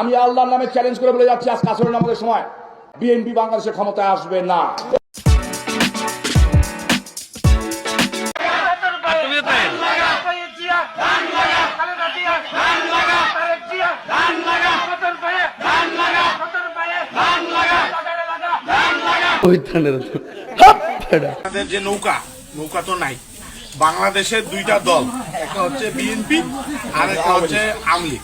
আমি আল্লাহর নামে চ্যালেঞ্জ করে বলে যাচ্ছি আজ কাসরের নামাজের সময়। বিএনপি বাংলাদেশের ক্ষমতায় আসবে না। যে নৌকা নৌকা তো নাই। বাংলাদেশের দুইটা দল, একটা হচ্ছে বিএনপি আর একটা হচ্ছে আমলি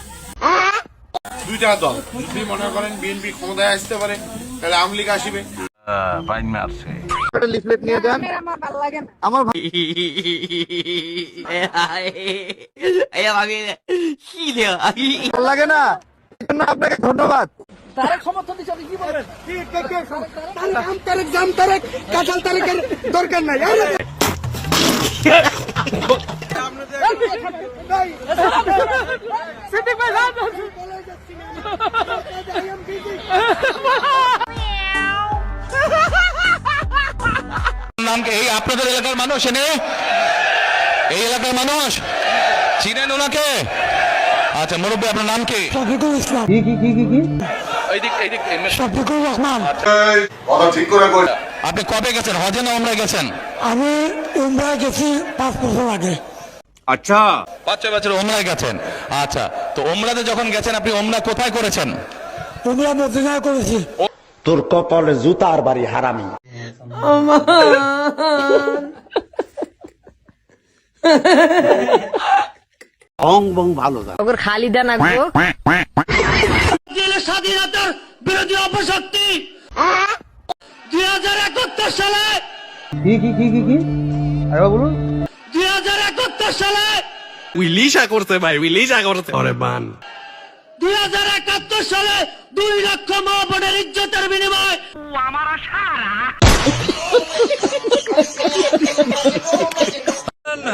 দুইটা দল। যদি মনে করেন বিএনপি ক্ষমতায় আসতে পারে তাহলে আমলিগ আসিবে। লিফলেট নিয়ে যান। আমার ভাই ভালো লাগে না। জন্য আপনাকে ধন্যবাদ। নামকে এই আপনাদের এলাকার মানুষ এনে? এই এলাকার মানুষ। চিনেন ওনাকে? আচ্ছা মুরব্বী আপনার নাম কি? কি কি কি কি কি? এইদিক এইদিক কথা ঠিক করে আপনি কবে গেছেন? হজে না ওমরায় গেছেন? আমি উমরায় গেছি পাঁচ বছর আগে আচ্ছা। পাঁচ ছয় বছর ওমরায় গেছেন। আচ্ছা তো ওমরাতে যখন গেছেন আপনি ওমরা কোথায় করেছেন? উমরা মদিনায় করেছি। তোর কপালে জুতার বাড়ি হারামি। অং বং ভালো যায় ওগর খালিদা না গো। স্বাধীনতার বিরোধী অপশক্তি। দুই হাজার একাত্তর সালে কি কি কি কি কি? আরে বলুন। দুই হাজার একাত্তর সালে উইলিশা করতে ভাই উইলিশা করতে আরে বান। দুই হাজার একাত্তর সালে দুই লক্ষ মা বোনের ইজ্জতের বিনিময়।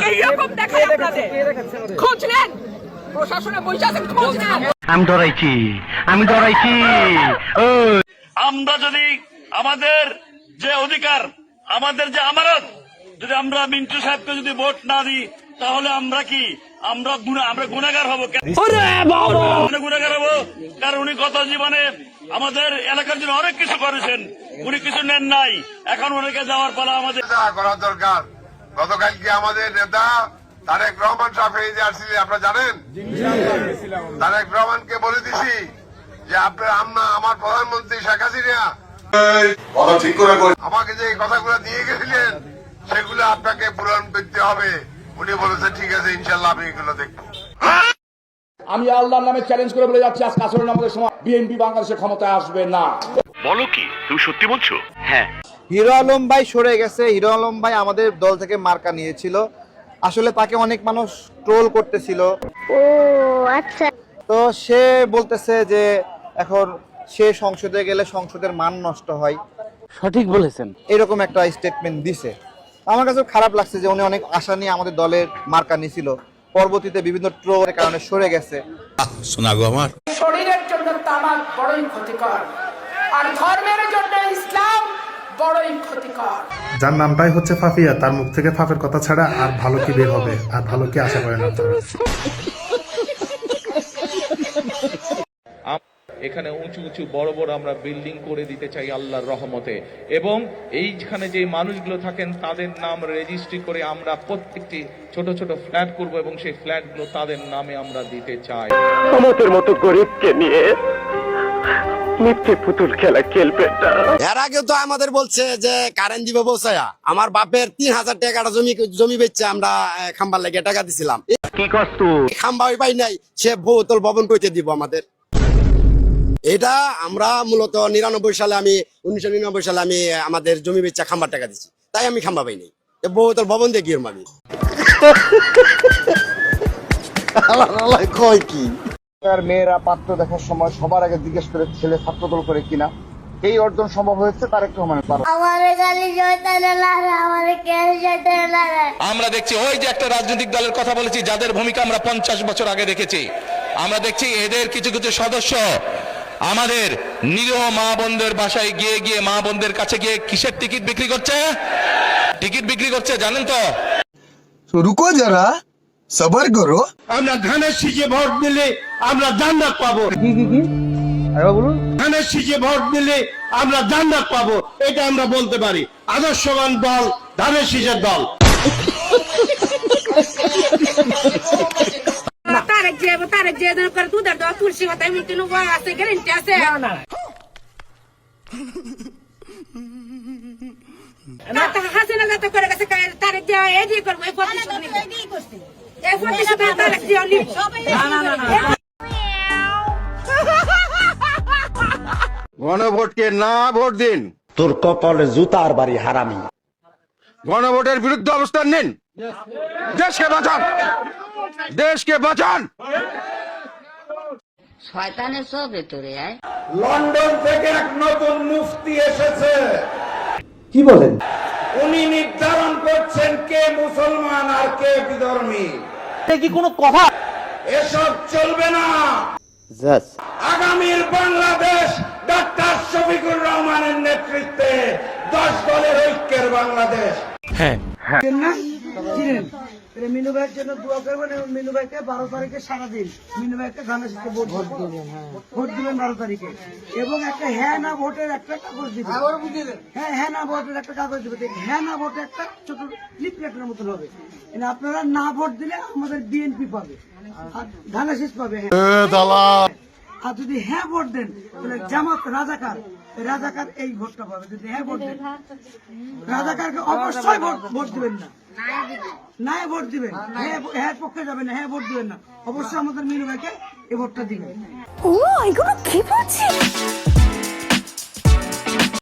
এইরকম দেখায় আপনাদের। খোঁজ নেন। প্রশাসনে বসে আছেন খোঁজ নেন। আমি ডরাইছি আমি ডরাইছি আমরা যদি আমাদের যে অধিকার আমাদের যে আমানত যদি আমরা মিন্টু সাহেবকে যদি ভোট না দিই তাহলে আমরা কি? আমরা আমরা গুণাগার হব কেন? গুণাগার হব? কারণ উনি গত জীবনে আমাদের এলাকার জন্য অনেক কিছু করেছেন। উনি কিছু নেন নাই। এখন ওনাকে যাওয়ার পালা আমাদের করা দরকার। গতকালকে আমাদের নেতা তারেক রহমান সাহেব যে আসছিলেন আপনারা জানেন? তারেক রহমানকে বলে দিছি যে আপনার আমরা আমার প্রধানমন্ত্রী শেখ হাসিনা কথা ঠিক করে আমাকে যে কথাগুলো দিয়ে গেছিলেন সেগুলো আপনাকে পূরণ করতে হবে। উনি বলেছে ঠিক আছে ইনশাল্লাহ আমি এগুলো দেখব। আমি আল্লাহর নামে চ্যালেঞ্জ করে বলে যাচ্ছি আজ কাসরের নামাজের সময় বিএনপি বাংলাদেশের ক্ষমতায় আসবে না। বলো কি তুমি সত্যি বলছো? হ্যাঁ। হিরো আলম ভাই সরে গেছে। হিরো আলম ভাই আমাদের দল থেকে মার্কা নিয়েছিল। আসলে তাকে অনেক মানুষ ট্রোল করতেছিল। ও আচ্ছা। তো সে বলতেছে যে এখন সে সংসদে গেলে সংসদের মান নষ্ট হয়। সঠিক বলেছেন। এরকম একটা স্টেটমেন্ট দিছে। আমার কাছে খারাপ লাগছে যে উনি অনেক আশা নিয়ে আমাদের দলের মার্কা নিছিল। পরবর্তীতে বিভিন্ন ট্রোলের কারণে সরে গেছে। শোনা গো আমার। শরীরের জন্য তামাক বড়ই ক্ষতিকর আর ধর্মের জন্য ইসলাম বড়ই ক্ষতিকর। যার নামটাই হচ্ছে ফাফিয়া তার মুখ থেকে ফাফের কথা ছাড়া আর ভালো কি বের হবে? আর ভালো কি আশা করেন আপনারা? এখানে উঁচু উঁচু বড় বড় আমরা বিল্ডিং করে দিতে চাই আল্লাহর রহমতে। এবং এইখানে যে মানুষগুলো থাকেন তাদের নাম রেজিস্ট্রি করে আমরা প্রত্যেকটি ছোট ছোট ফ্ল্যাট করব এবং সেই ফ্ল্যাটগুলো তাদের নামে আমরা দিতে চাই। আমাদের মতো গরিবকে নিয়ে মিথ্যে পুতুল খেলা খেলবে এর আগে তো আমাদের বলছে যে কারেন্ট দিবে বসায়া। আমার বাপের তিন হাজার টাকাটা জমি জমি বেচছে আমরা খাম্বার লেগে টাকা দিছিলাম। কি কষ্ট খাম্বা ওই পাই নাই সে বহুতল ভবন কইতে দিব আমাদের। এটা আমরা মূলত নিরানব্বই সালে আমি উনিশশো নিরানব্বই সালে আমি আমাদের জমি বেচা খাম্বার টাকা দিচ্ছি তাই আমি খাম্বা পাইনি বহুতল ভবন দিয়ে গিয়ে আমি কয় কি? আর মেয়েরা পাত্র দেখার সময় সবার আগে জিজ্ঞেস করে ছেলে ছাত্রদল করে কিনা। এই অর্জন সম্ভব হয়েছে কে জয়তানে লাগে আমরা দেখছি ওই যে একটা রাজনৈতিক দলের কথা বলেছি যাদের ভূমিকা আমরা পঞ্চাশ বছর আগে দেখেছি। আমরা দেখছি এদের কিছু কিছু সদস্য আমাদের নিরীহ মা বোনদের বাসায় গিয়ে গিয়ে মা বোনদের কাছে গিয়ে কিসের টিকিট বিক্রি করছে? টিকিট বিক্রি করছে জানেন তো? রুকো যারা সবার করো। আমরা ধানের শীষে ভোট দিলে আমরা জান্নাত পাবো। কি কি কি বলুন। ধানের শীষে ভোট দিলে আমরা জান্নাত পাবো এটা আমরা বলতে পারি। আদর্শবান দল ধানের শীষের দল। তারেক যে তারেক যে করে দেওয়া তুলসী মাথায় মিষ্টি নেব আছে গ্যারেন্টি আছে। না হাসিনা যাতে করে গেছে তারেক যে এই দিয়ে করব এই প্রতিশোধ নিবো। এই প্রতিশোধ তারেক দিয়ে নিবো। গণভোটকে না ভোট দিন। তোর কপালে জুতার বাড়ি হারামি। গণভোটের বিরুদ্ধে অবস্থান নিন। দেশকে বাঁচান। দেশকে বাঁচান। শয়তানের সব ভেতরে আয়। লন্ডন থেকে এক নতুন মুফতি এসেছে। কি বলেন? উনি নির্ধারণ করছেন কে মুসলমান আর কে বিধর্মী। কি কোনো কথা? এসব চলবে না। আগামীর বাংলাদেশ ডাক্তার শফিকুর রহমানের নেতৃত্বে দশ দলের ঐক্যের বাংলাদেশ। মিনু ভাইয়ের জন্য দোয়া করবেন এবং মিনু ভাইকে বারো তারিখে সারাদিন মিনু ভাইকে ধানের সাথে ভোট ভোট দিবেন। ভোট দিবেন বারো তারিখে। এবং একটা হ্যাঁ না ভোটের একটা কাগজ দিবেন। হ্যাঁ হ্যাঁ না ভোটের একটা কাগজ দিবে হ্যাঁ না ভোটে একটা ছোট লিপলেটের মতন হবে। মানে আপনারা না ভোট দিলে আমাদের বিএনপি পাবে। আর ধানের পাবে হ্যাঁ। আর যদি হ্যাঁ ভোট দেন তাহলে জামাত রাজাকার রাজাকার এই ভোটটা পাবে যদি হ্যাঁ ভোট দেন। রাজাকারকে অবশ্যই ভোট ভোট দিবেন না। না ভোট দিবেন। হ্যাঁ হ্যাঁ পক্ষে যাবেন না হ্যাঁ ভোট দিবেন না। অবশ্যই আমাদের মিনু ভাইকে এই ভোটটা দিবেন। ও এগুলো কি বলছিস?